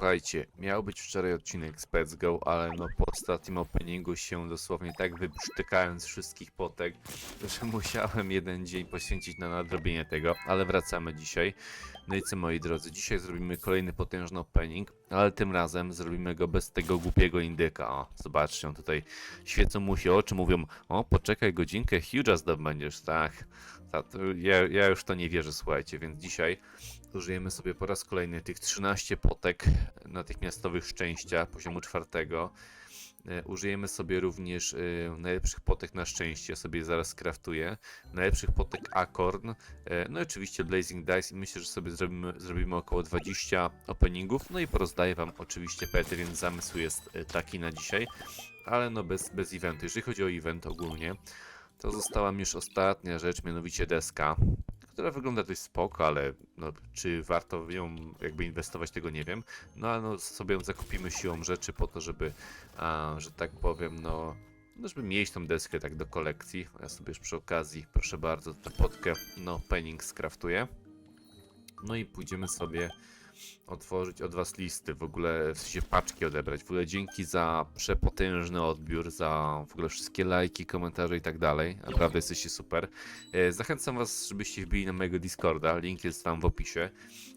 Słuchajcie, miał być wczoraj odcinek z Pets Go, ale no po ostatnim openingu się dosłownie tak wyprztykałem z wszystkich potek, że musiałem jeden dzień poświęcić na nadrobienie tego, ale wracamy dzisiaj. No i co moi drodzy, dzisiaj zrobimy kolejny potężny opening, ale tym razem zrobimy go bez tego głupiego indyka. O, zobaczcie, on tutaj świecą mu się oczy, mówią, o poczekaj godzinkę, Huge'a zdobędziesz, tak. Ja, ja już to nie wierzę, słuchajcie, więc dzisiaj użyjemy sobie po raz kolejny tych 13 potek natychmiastowych szczęścia poziomu czwartego. E, Użyjemy sobie również e, najlepszych potek na szczęście, sobie zaraz skraftuję. Najlepszych potek Akorn, e, no i oczywiście Blazing Dice i myślę, że sobie zrobimy, zrobimy około 20 openingów. No i porozdaję wam oczywiście pety, więc zamysł jest taki na dzisiaj, ale no bez, bez eventu. Jeżeli chodzi o event ogólnie, to została mi już ostatnia rzecz, mianowicie deska, która wygląda dość spoko, ale no, czy warto w ją jakby inwestować, tego nie wiem. No ale no, sobie ją zakupimy siłą rzeczy po to, żeby, a, że tak powiem, no, no żeby mieć tą deskę tak do kolekcji. Ja sobie już przy okazji, proszę bardzo, tę potkę, no, penning skraftuję. No i pójdziemy sobie otworzyć od was listy, w ogóle w sensie paczki odebrać. W ogóle dzięki za przepotężny odbiór, za w ogóle wszystkie lajki, komentarze i tak dalej. Naprawdę jesteście super. E, Zachęcam was, żebyście wbili na mojego Discorda, link jest tam w opisie.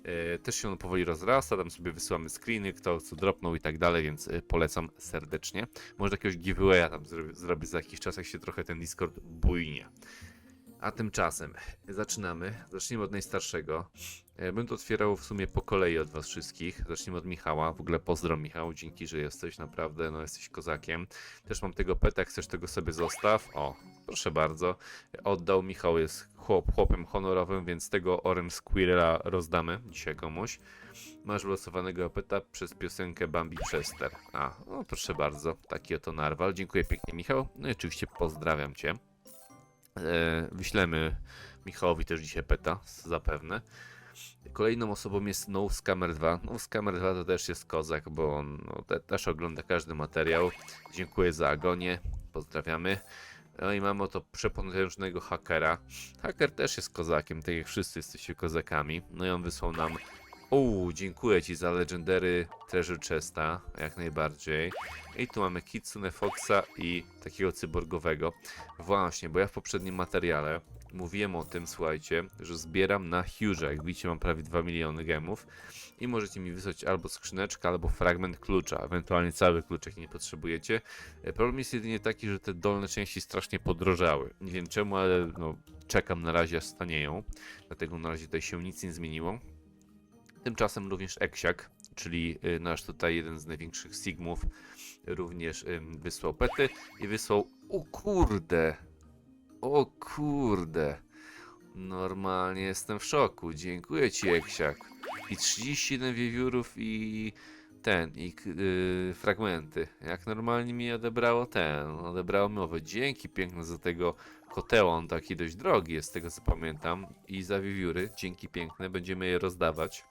E, Też się on powoli rozrasta, tam sobie wysyłamy screeny, kto co dropnął i tak dalej, więc e, polecam serdecznie. Może jakiegoś giveawaya tam zro- zrobię za jakiś czas, jak się trochę ten Discord bujnie. A tymczasem zaczynamy. Zacznijmy od najstarszego. E, Będę otwierał w sumie po kolei od was wszystkich. Zacznijmy od Michała. W ogóle pozdro Michał, dzięki, że jesteś, naprawdę, no jesteś kozakiem. Też mam tego peta, chcesz tego sobie zostaw. O, proszę bardzo. Oddał, Michał jest chłop, chłopem honorowym, więc tego Orem Squirrela rozdamy dzisiaj komuś. Masz wylosowanego peta przez piosenkę Bambi Przester. A, no proszę bardzo, taki oto narwal. Dziękuję pięknie Michał. No i oczywiście pozdrawiam cię. E, wyślemy Michałowi też dzisiaj peta, zapewne. Kolejną osobą jest No Scammer 2. No Scammer 2 to też jest kozak, bo on no, te, też ogląda każdy materiał. Dziękuję za agonię, pozdrawiamy. No i mamy oto przepotężnego hakera. Haker też jest kozakiem, tak jak wszyscy jesteście kozakami. No i on wysłał nam Uuu, dziękuję Ci za Legendary Treasure Chesta, jak najbardziej. I tu mamy Kitsune Foxa i takiego cyborgowego. Właśnie, bo ja w poprzednim materiale mówiłem o tym, słuchajcie, że zbieram na Huge'a. Jak widzicie, mam prawie 2 miliony gemów. I możecie mi wysłać albo skrzyneczkę, albo fragment klucza, ewentualnie cały klucz, jak nie potrzebujecie. E, Problem jest jedynie taki, że te dolne części strasznie podrożały. Nie wiem czemu, ale no, czekam na razie, aż stanieją. Dlatego na razie tutaj się nic nie zmieniło. Tymczasem również Eksiak, czyli y, nasz tutaj jeden z największych Sigmów, również wysłał pety i wysłał. O kurde! O kurde! Normalnie jestem w szoku. Dziękuję ci, Eksiak. I 31 wiewiórów i ten, i k- y, fragmenty. Jak normalnie mi odebrało ten, odebrało mowę. Dzięki piękne za tego koteła, on taki dość drogi jest, z tego co pamiętam. I za wiewióry, dzięki piękne, będziemy je rozdawać.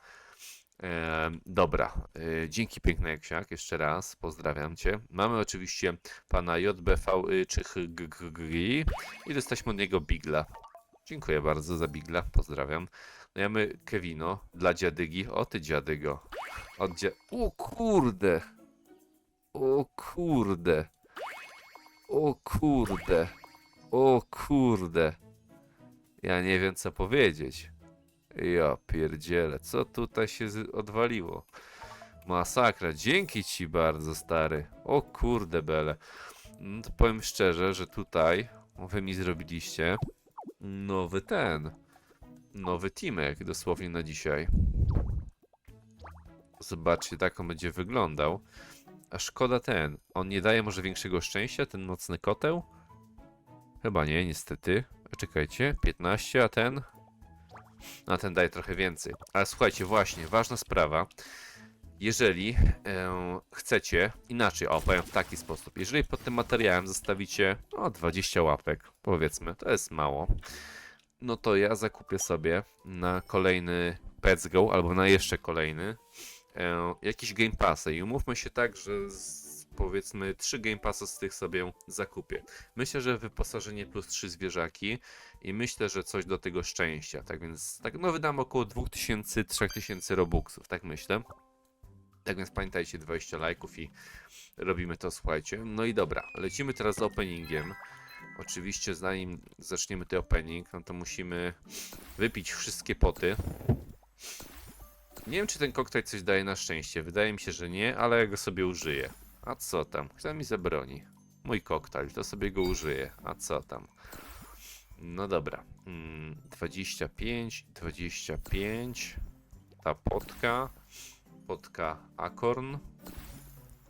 Em, dobra, e, dzięki piękny Eksiak, jeszcze raz, pozdrawiam Cię. Mamy oczywiście pana JBV y, czy HGG i dostaliśmy od niego Bigla. Dziękuję bardzo za Bigla, pozdrawiam. No mamy Kevino dla dziadygi. O ty dziadygo. Od dzia... O kurde! O kurde! O kurde! O kurde! Ja nie wiem co powiedzieć. Ja pierdzielę, co tutaj się odwaliło? Masakra, dzięki ci bardzo, stary. O kurde, bele. No to powiem szczerze, że tutaj wy mi zrobiliście nowy ten, nowy teamek dosłownie na dzisiaj. Zobaczcie, tak on będzie wyglądał. A szkoda ten, on nie daje może większego szczęścia, ten nocny koteł? Chyba nie, niestety. A Czekajcie, 15, a ten? A ten daje trochę więcej. Ale słuchajcie, właśnie, ważna sprawa. Jeżeli e, chcecie, inaczej, o, powiem w taki sposób. Jeżeli pod tym materiałem zostawicie o 20 łapek, powiedzmy, to jest mało, no to ja zakupię sobie na kolejny Pets Go albo na jeszcze kolejny e, jakiś Game Passy. I umówmy się tak, że z, powiedzmy 3 Game z tych sobie zakupię. Myślę, że wyposażenie plus 3 zwierzaki i myślę, że coś do tego szczęścia. Tak więc, tak, no wydam około 2000-3000 robuxów, tak myślę. Tak więc pamiętajcie, 20 lajków i robimy to, słuchajcie. No i dobra, lecimy teraz z openingiem. Oczywiście zanim zaczniemy ten opening, no to musimy wypić wszystkie poty. Nie wiem, czy ten koktajl coś daje na szczęście. Wydaje mi się, że nie, ale ja go sobie użyję. A co tam? Kto mi zabroni? Mój koktajl, to sobie go użyję. A co tam? No dobra. Mm, 25, 25. Ta potka. Potka Akorn.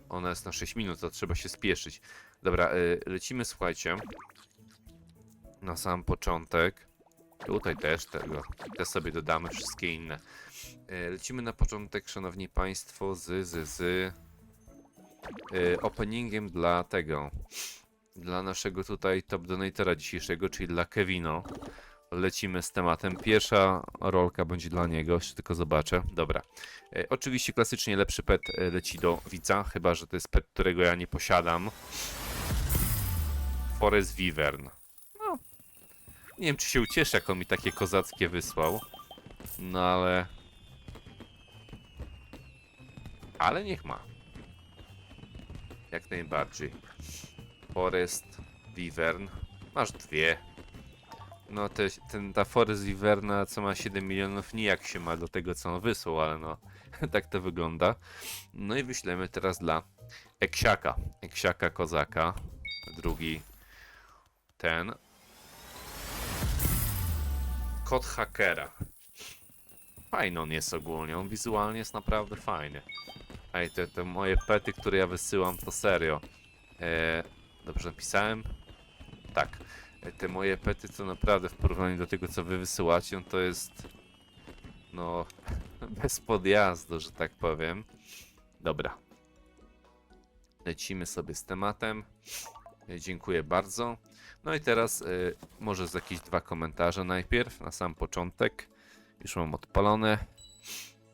Ona jest na 6 minut, to trzeba się spieszyć. Dobra, y, lecimy, słuchajcie. Na sam początek. Tutaj też tego. Te sobie dodamy, wszystkie inne. Y, lecimy na początek, szanowni państwo, z, z, z y, openingiem dla tego. Dla naszego tutaj top donatora dzisiejszego, czyli dla Kevino. Lecimy z tematem. Pierwsza rolka będzie dla niego, jeszcze tylko zobaczę. Dobra. E, oczywiście klasycznie lepszy pet e, leci do widza, chyba że to jest pet, którego ja nie posiadam. Forest Vivern. No. Nie wiem, czy się ucieszy, jak on mi takie kozackie wysłał. No ale... Ale niech ma. Jak najbardziej. Forest Vivern. Masz dwie. No te, ten, ta Forest Viverna, co ma 7 milionów, nijak się ma do tego, co on wysłał, ale no, tak to wygląda. No i wyślemy teraz dla Eksiaka. Eksiaka Kozaka. Drugi ten. Kod hakera. Fajny on jest ogólnie, on wizualnie jest naprawdę fajny. Ej, te, te moje pety, które ja wysyłam, to serio. E, dobrze napisałem? Tak. E, Te moje pety to naprawdę w porównaniu do tego, co wy wysyłacie, to jest... No... Bez podjazdu, że tak powiem. Dobra. Lecimy sobie z tematem. E, Dziękuję bardzo. No i teraz y, może z jakieś dwa komentarze najpierw, na sam początek. Już mam odpalone.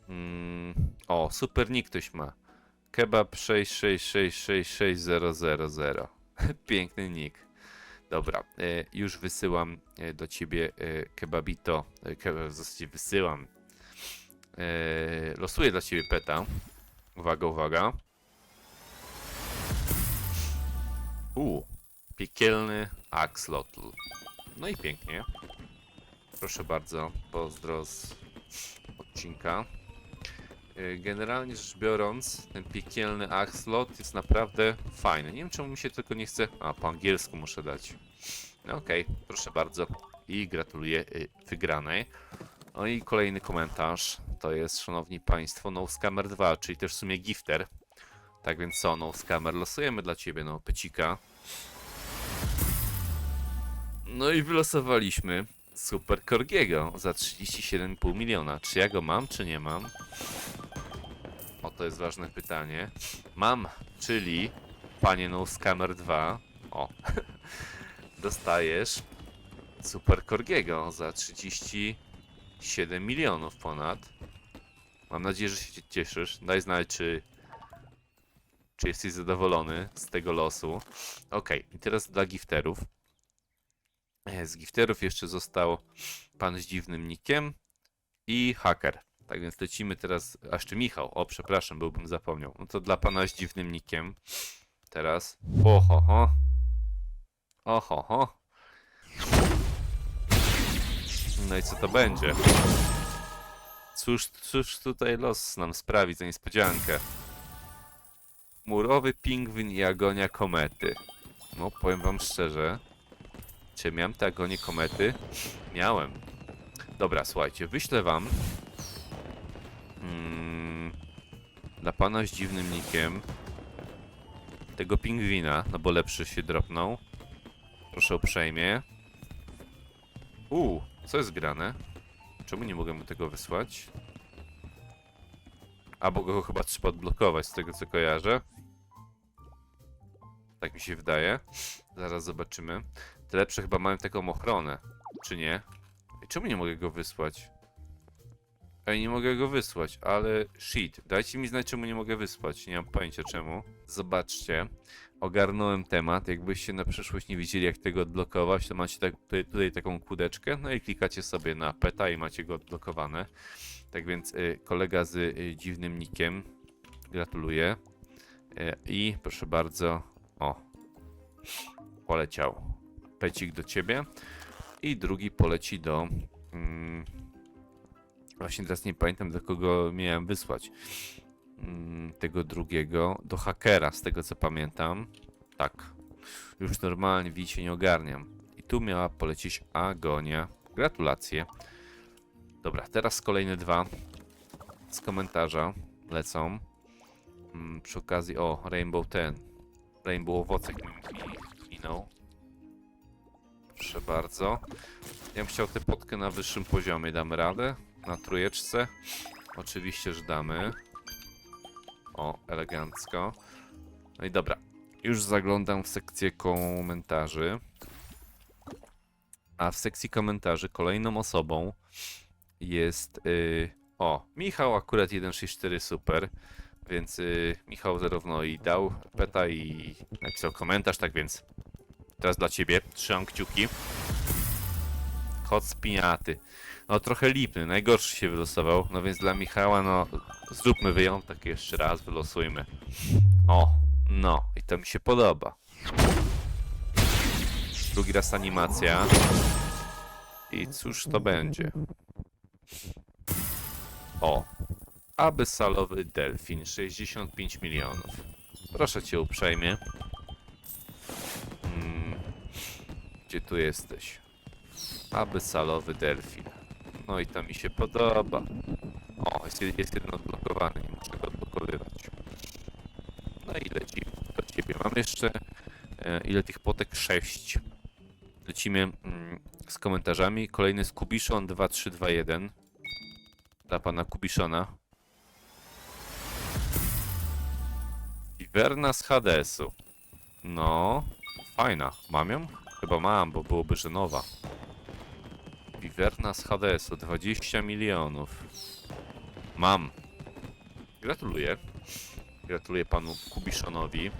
Mm, o, super nick ktoś ma. Kebab 666666000. Piękny nick. Dobra, e, już wysyłam e, do ciebie e, kebabito. E, ke, w zasadzie wysyłam. Losuję dla ciebie peta. Uwaga, uwaga. U, piekielny axlotl. No i pięknie. Proszę bardzo, pozdro z odcinka. E, Generalnie rzecz biorąc, ten piekielny axlot jest naprawdę fajny. Nie wiem czemu mi się tylko nie chce... A, po angielsku muszę dać. No okej, proszę bardzo. I gratuluję y, wygranej. No i kolejny komentarz. To jest, szanowni państwo, No Scammer 2, czyli też w sumie gifter. Tak więc co, No Scammer, losujemy dla ciebie, no, pecika. No i wylosowaliśmy Super Korgiego za 37,5 miliona. Czy ja go mam, czy nie mam? To jest ważne pytanie. Mam, czyli panie No Scammer 2. O, dostajesz Super Korgiego za 37 milionów ponad. Mam nadzieję, że się cieszysz. Daj znać, czy, czy jesteś zadowolony z tego losu. Ok, i teraz dla gifterów. E, Z gifterów jeszcze został pan z dziwnym nickiem i haker. Tak więc lecimy teraz. A jeszcze Michał. O, przepraszam, byłbym zapomniał. No to dla pana z dziwnym nickiem. Teraz. Oho, ho. Oho, ho. No i co to będzie? Cóż, cóż tutaj los nam sprawi za niespodziankę? Murowy pingwin i agonia komety. No, powiem wam szczerze. Czy miałem te agonie komety? Miałem. Dobra, słuchajcie, wyślę wam mm, dla pana z dziwnym nikiem tego pingwina, no bo lepszy się dropnął. Proszę uprzejmie. Uuu, co jest grane? Czemu nie mogę mu tego wysłać? A bo go chyba trzeba odblokować z tego co kojarzę. Tak mi się wydaje. Zaraz zobaczymy. Te lepsze chyba mają taką ochronę. Czy nie? I czemu nie mogę go wysłać? Ej, nie mogę go wysłać, ale shit. Dajcie mi znać, czemu nie mogę wysłać. Nie mam pojęcia czemu. Zobaczcie. Ogarnąłem temat. Jakbyście na przyszłość nie wiedzieli, jak tego odblokować, to macie tak, tutaj, tutaj taką kudeczkę. No i klikacie sobie na peta i macie go odblokowane. Tak więc y, kolega z y, dziwnym nikiem Gratuluję. E, I proszę bardzo. O. Poleciał. Pecik do ciebie. I drugi poleci do. Mm, właśnie teraz nie pamiętam do kogo miałem wysłać. Mm, tego drugiego. Do hakera, z tego co pamiętam. Tak. Już normalnie widzicie, nie ogarniam. I tu miała polecieć Agonia. Gratulacje. Dobra, teraz kolejne dwa z komentarza lecą. Mm, przy okazji, o, Rainbow ten. Rainbow owocek mi minął. Proszę bardzo. Ja bym chciał tę potkę na wyższym poziomie. Damy radę? Na trójeczce? Oczywiście, że damy. O, elegancko. No i dobra. Już zaglądam w sekcję komentarzy. A w sekcji komentarzy kolejną osobą jest. y, o, Michał akurat 164 super. Więc y, Michał zarówno i dał peta i napisał komentarz, tak więc teraz dla ciebie trzymam kciuki. Kot spiniaty. No trochę lipny, najgorszy się wylosował, no więc dla Michała no zróbmy wyjątek jeszcze raz, wylosujmy. O, no i to mi się podoba. Drugi raz animacja. I cóż to będzie? O, Abyssalowy delfin 65 milionów. Proszę cię uprzejmie. Mm, gdzie tu jesteś? Abyssalowy delfin. No i to mi się podoba. O, jest, jest jeden odblokowany, nie muszę go odblokowywać. No i leci do ciebie. Mam jeszcze e, ile tych potek? 6. Lecimy mm, z komentarzami. Kolejny z Kubiszon 2321. Dla pana Kubiszona. Wiwerna z Hadesu. No, fajna. Mam ją? Chyba mam, bo byłoby, że nowa. Wiwerna z Hadesu, 20 milionów. Mam. Gratuluję. Gratuluję panu Kubiszonowi.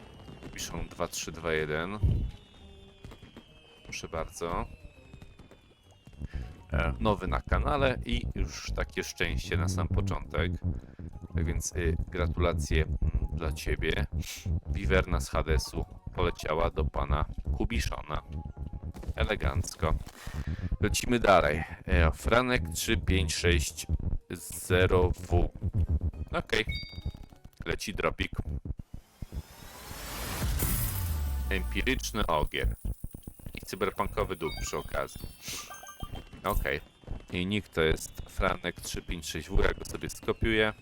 Kubiszon 2321. Proszę bardzo. E, Nowy na kanale i już takie szczęście na sam początek. Tak więc y, gratulacje mm, dla ciebie. Wiwerna z Hadesu poleciała do pana Kubiszona. Elegancko. Lecimy dalej. E, Franek 3560W. Okej. Leci dropik. Empiryczny ogier. I cyberpunkowy duch przy okazji. Okej. I nick to jest Franek 356W, ja go sobie skopiuję.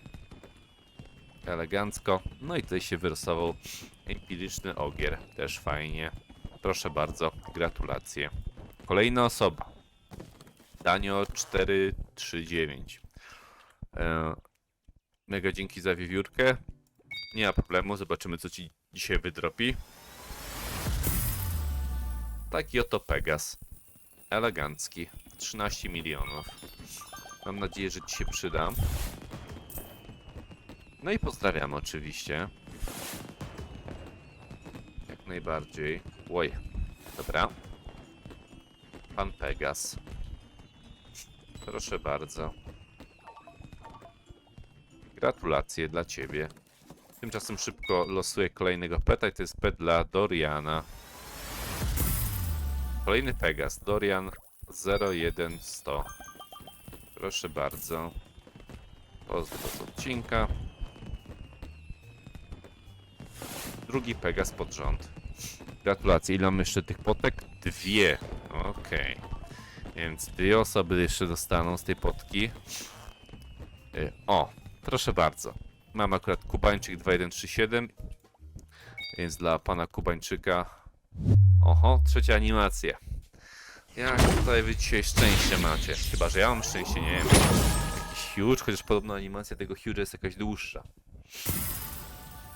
Elegancko. No i tutaj się wyrysował empiryczny ogier. Też fajnie. Proszę bardzo, gratulacje. Kolejna osoba. Danio 439. E, mega dzięki za wiewiórkę. Nie ma problemu, zobaczymy co ci dzisiaj wydropi. Taki oto Pegas. Elegancki. 13 milionów. Mam nadzieję, że ci się przyda. No i pozdrawiam oczywiście. Jak najbardziej. Oj, dobra. Pan Pegas. Proszę bardzo. Gratulacje dla ciebie. Tymczasem szybko losuję kolejnego peta i to jest pet dla Doriana. Kolejny Pegas. Dorian 01100. Proszę bardzo. Pozdro z odcinka. Drugi Pegas pod rząd. Gratulacje. Ile mam jeszcze tych potek? Dwie. Okej. Więc dwie osoby jeszcze dostaną z tej potki. Y, O, proszę bardzo. Mam akurat Kubańczyk 2137. Więc dla pana Kubańczyka. Oho, trzecia animacja. Jak tutaj wy dzisiaj szczęście macie? Chyba, że ja mam szczęście, nie wiem. Jakiś huge, chociaż podobno animacja tego huge jest jakaś dłuższa.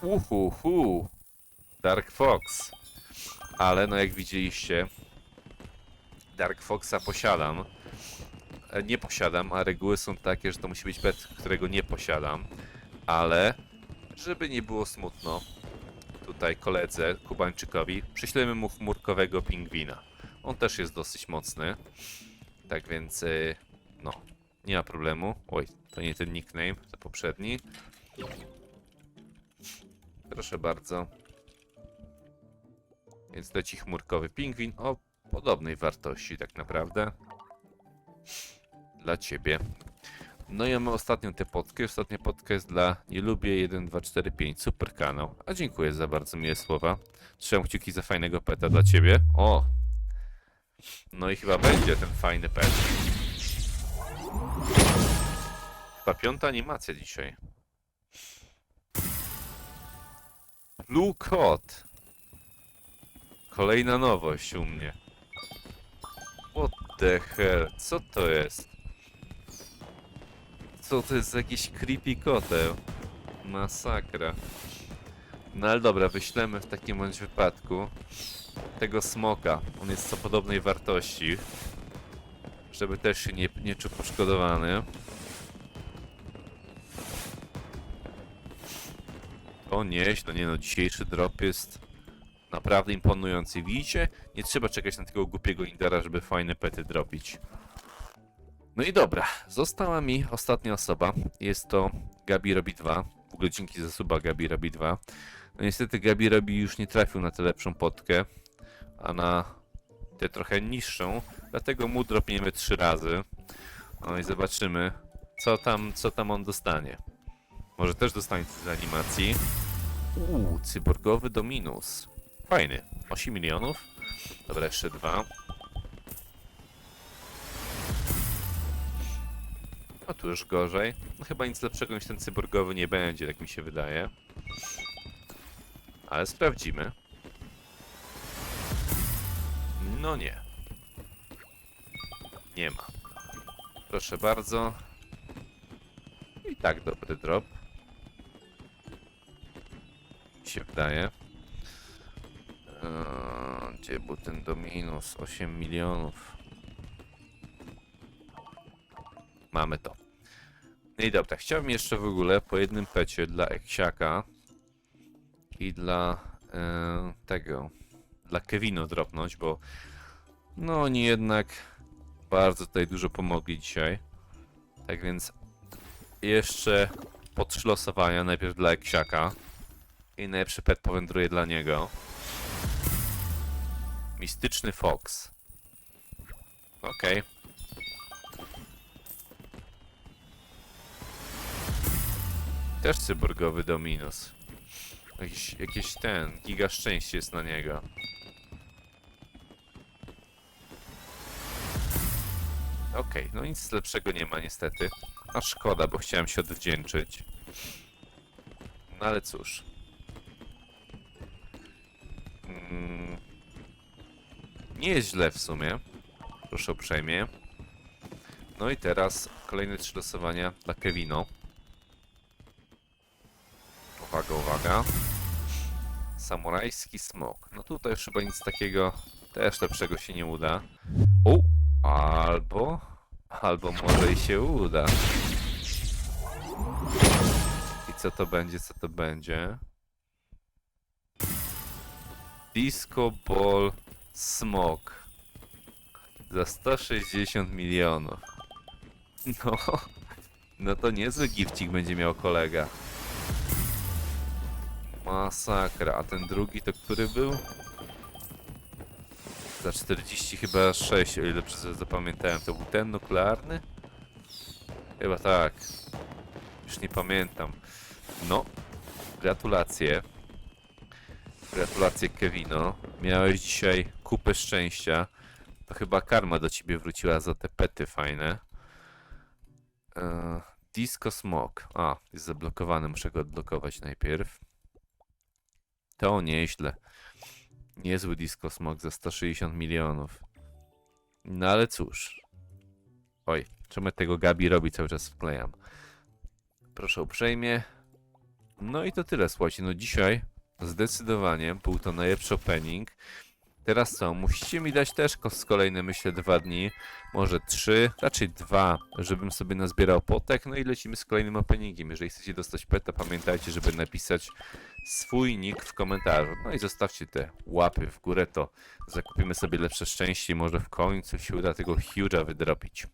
Uhuhu. Dark Fox. Ale no jak widzieliście, Dark Foxa posiadam. E, Nie posiadam, a reguły są takie, że to musi być pet, którego nie posiadam. Ale, żeby nie było smutno, tutaj koledze Kubańczykowi, przyślemy mu chmurkowego pingwina. On też jest dosyć mocny. Tak więc, y, no, nie ma problemu. Oj, to nie ten nickname, to poprzedni. Proszę bardzo. Więc leci chmurkowy pingwin o podobnej wartości tak naprawdę. Dla ciebie. No i mamy ostatnią tę podkę. Ostatnia podka jest dla nie lubię 1, 2, 4, 5. Super kanał. A dziękuję za bardzo miłe słowa. Trzymam kciuki za fajnego peta dla ciebie. O! No i chyba będzie ten fajny pet. Chyba piąta animacja dzisiaj. Blue Cod. Kolejna nowość u mnie. What the hell? Co to jest? Co to jest jakiś creepy koteł? Masakra. No ale dobra, wyślemy w takim bądź wypadku tego smoka. On jest co podobnej wartości. Żeby też się nie, nie czuł poszkodowany. O nieźle, nie no, dzisiejszy drop jest naprawdę imponujący. Widzicie? Nie trzeba czekać na tego głupiego Indara, żeby fajne pety dropić. No i dobra, została mi ostatnia osoba. Jest to Gabi Robi 2. W ogóle dzięki za suba Gabi Robi 2. No niestety Gabi Robi już nie trafił na tę lepszą potkę, a na tę trochę niższą. Dlatego mu dropniemy trzy razy. No i zobaczymy, co tam, co tam on dostanie. Może też dostanie z animacji. Uuu, cyborgowy Dominus. Fajny. 8 milionów. Dobra, jeszcze dwa. No tu już gorzej. No chyba nic lepszego niż ten cyborgowy nie będzie, tak mi się wydaje. Ale sprawdzimy. No nie. Nie ma. Proszę bardzo. I tak dobry drop. Mi się wydaje. Gdzie był ten Dominus? 8 milionów. Mamy to. No i dobra, chciałbym jeszcze w ogóle po jednym pecie dla Eksiaka i dla e, tego, dla Kevino dropnąć, bo no oni jednak bardzo tutaj dużo pomogli dzisiaj. Tak więc jeszcze po najpierw dla Eksiaka i najlepszy pet powędruje dla niego. Mistyczny Fox. Okej. Też cyborgowy Dominus. Jakiś, jakiś ten, giga szczęście jest na niego. Okej, no nic lepszego nie ma niestety. A szkoda, bo chciałem się odwdzięczyć. No ale cóż. Nie jest źle w sumie. Proszę uprzejmie. No i teraz kolejne trzy losowania dla Kevino. Uwaga, uwaga. Samurajski smok. No tutaj już chyba nic takiego też lepszego się nie uda. U, albo, albo może i się uda. I co to będzie, co to będzie? Disco Ball Smok. Za 160 milionów. No, no to niezły gifcik będzie miał kolega. Masakra, a ten drugi to który był? Za 40 chyba 6, o ile dobrze zapamiętałem. To był ten nuklearny? Chyba tak. Już nie pamiętam. No, gratulacje. Gratulacje Kevino. Miałeś dzisiaj kupę szczęścia. To chyba karma do ciebie wróciła za te pety fajne. Eee, Disco Smok. A, jest zablokowany, muszę go odblokować najpierw. To nieźle. Niezły Disco Smok za 160 milionów. No ale cóż. Oj, czemu tego Gabi robi cały czas wklejam. Proszę uprzejmie. No i to tyle, słuchajcie. No dzisiaj zdecydowanie był to najlepszy opening. Teraz co? Musicie mi dać też z kolejne, myślę, dwa dni, może trzy, raczej dwa, żebym sobie nazbierał potek, no i lecimy z kolejnym openingiem. Jeżeli chcecie dostać peta, pamiętajcie, żeby napisać swój nick w komentarzu. No i zostawcie te łapy w górę, to zakupimy sobie lepsze szczęście i może w końcu się uda tego huge'a wydropić.